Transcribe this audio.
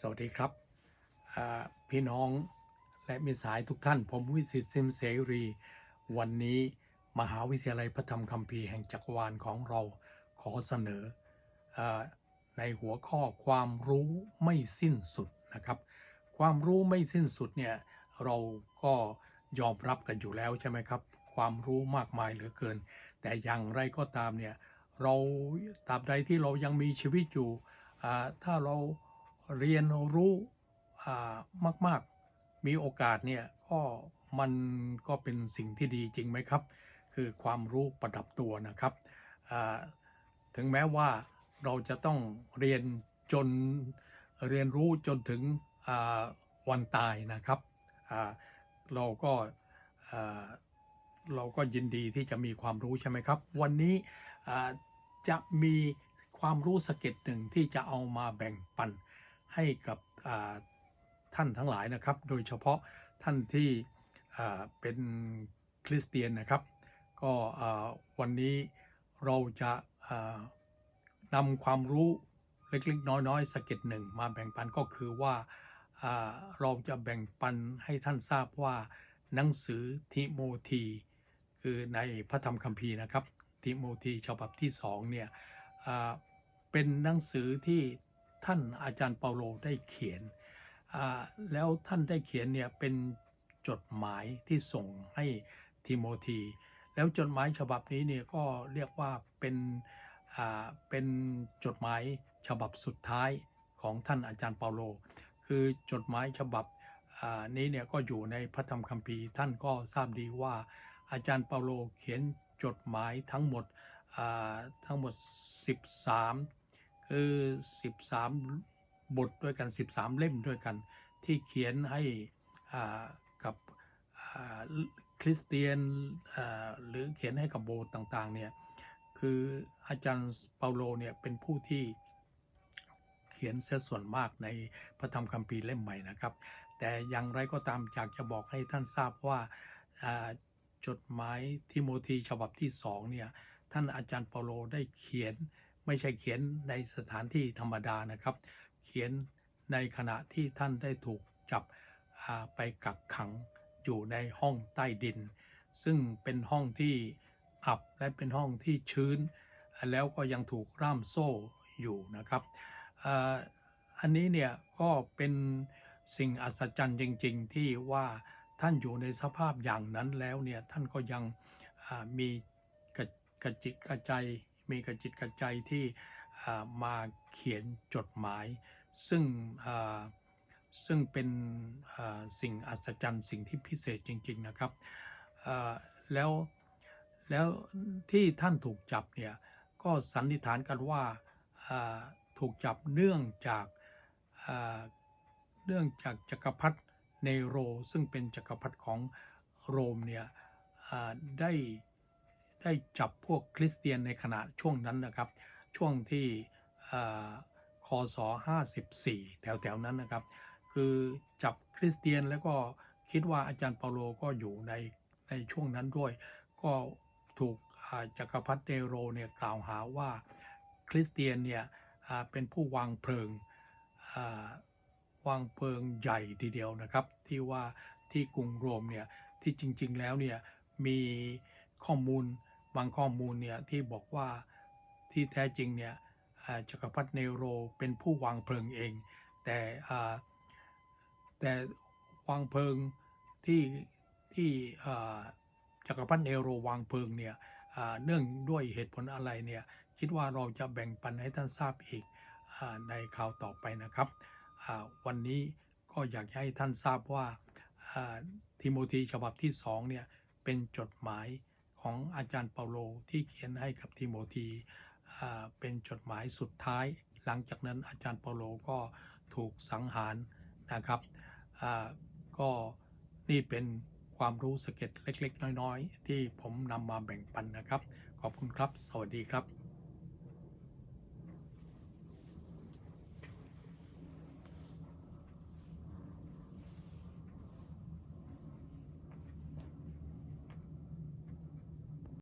สวัสดีครับ พี่น้องและมิสายทุกท่าน ผมวิสิตซิมเสรี วันนี้มหาวิทยาลัยพระธรรมคัมภีร์แห่งจักรวาลของเราขอเสนออในหัวข้อความรู้ไม่สิ้นสุดนะครับ ความรู้ไม่สิ้นสุดเนี่ยเราก็ยอมรับกันอยู่แล้วใช่ไหมครับ ความรู้มากมายเหลือเกิน แต่อย่างไรก็ตามเนี่ยเราตราบใดที่เรายังมีชีวิตอยู่ถ้าเรา เรียนรู้มาก ๆ มีโอกาสเนี่ยก็มันก็เป็นสิ่งที่ดีจริงไหมครับ คือความรู้ประดับตัวนะครับ ถึงแม้ว่าเราจะต้องเรียนจนเรียนรู้จนถึงวันตายนะครับ เราก็เราก็ยินดีที่จะมีความรู้ใช่ไหมครับ วันนี้จะมีความรู้สเก็ตหนึ่งที่จะเอามาแบ่งปัน ให้กับท่านทั้งหลายนะครับ โดยเฉพาะท่านที่เป็นคริสเตียนนะครับ ก็วันนี้เราจะนำความรู้เล็กๆ น้อยๆสกเก็ตหนึ่งมาแบ่งปันก็คือว่าเราจะแบ่งปันให้ท่านทราบว่าหนังสือทิโมธีคือในพระธรรมคัมภีร์นะครับ ทิโมธีฉบับที่สองเนี่ยเป็นหนังสือที่ ท่านอาจารย์เปาโลได้เขียน แล้วท่านได้เขียนเนี่ยเป็นจดหมายที่ส่งให้ทิโมธี แล้วจดหมายฉบับนี้เนี่ยก็เรียกว่าเป็นเป็นจดหมายฉบับสุดท้ายของท่านอาจารย์เปาโล คือจดหมายฉบับนี้เนี่ยก็อยู่ในพระธรรมคัมภีร์ ท่านก็ทราบดีว่าอาจารย์เปาโลเขียนจดหมายทั้งหมดทั้งหมด 13 คือ13 บทด้วยกัน 13 เล่มด้วยกัน ที่เขียนให้กับคริสเตียนหรือเขียนให้กับโบสถ์ต่างๆเนี่ยคืออาจารย์เปาโลเนี่ยเป็นผู้ที่เขียนเสียส่วนมากในพระธรรมคัมภีร์เล่มใหม่นะครับ แต่อย่างไรก็ตามอยากจะบอกให้ท่านทราบว่าอ่าจดหมายทิโมธีฉบับที่สองเนี่ยท่านอาจารย์เปาโลได้เขียน ไม่ใช่เขียนในสถานที่ธรรมดานะครับ เขียนในขณะที่ท่านได้ถูกจับไปกักขังอยู่ในห้องใต้ดิน ซึ่งเป็นห้องที่อับและเป็นห้องที่ชื้น แล้วก็ยังถูกร่ามโซ่อยู่นะครับอันนี้เนี่ยก็เป็นสิ่งอัศจรรย์จริง ๆ ที่ว่าท่านอยู่ในสภาพอย่างนั้นแล้วเนี่ยท่านก็ยังมีกระจิตกระใจ มีกระจิตกระใจที่มาเขียนจดหมาย ซึ่งซึ่งเป็นสิ่งอัศจรรย์สิ่งที่พิเศษจริง ๆนะครับแล้วแล้วที่ท่านถูกจับเนี่ยก็สันนิษฐานกันว่าถูกจับเนื่องจากเนื่องจากจักรพรรดิเนโรซึ่งเป็นจักรพรรดิของโรมเนี่ยได้ ได้จับพวกคริสเตียนในขณะช่วงนั้นนะครับ ช่วงที่อ่าคศ54 แถวๆนั้นนะครับ คือจับคริสเตียนแล้วก็คิดว่าอาจารย์เปาโลก็อยู่ในในช่วงนั้นด้วย ก็ถูกจักรพรรดิเนโรเนี่ยกล่าวหาว่าคริสเตียนเนี่ยเป็นผู้วางเพลิงวางเพลิงใหญ่ทีเดียวนะครับ ที่ว่าที่กรุงโรมเนี่ยที่จริงๆแล้วเนี่ยมีข้อมูล บางข้อมูลเนี่ยที่บอกว่าที่แท้จริงเนี่ยจักรพรรดิเนโรเป็นผู้วางเพลิงเอง แต่แต่วางเพลิงที่ที่จักรพรรดิเนโรวางเพลิงเนี่ยเนื่องด้วยเหตุผลอะไรเนี่ยคิดว่าเราจะแบ่งปันให้ท่านทราบอีกอในข่าวต่อไปนะครับวันนี้ก็อยากให้ท่านทราบว่าอ่าทิโมธีฉบับที่สองเนี่ยเป็นจดหมาย ของอาจารย์เปาโลที่เขียนให้กับทิโมธีเป็นจดหมายสุดท้าย หลังจากนั้นอาจารย์เปาโลก็ถูกสังหารนะครับก็นี่เป็นความรู้สเก็ตเล็ก ๆ น้อย ๆ ที่ผมนำมาแบ่งปันนะครับ ขอบคุณครับ สวัสดีครับ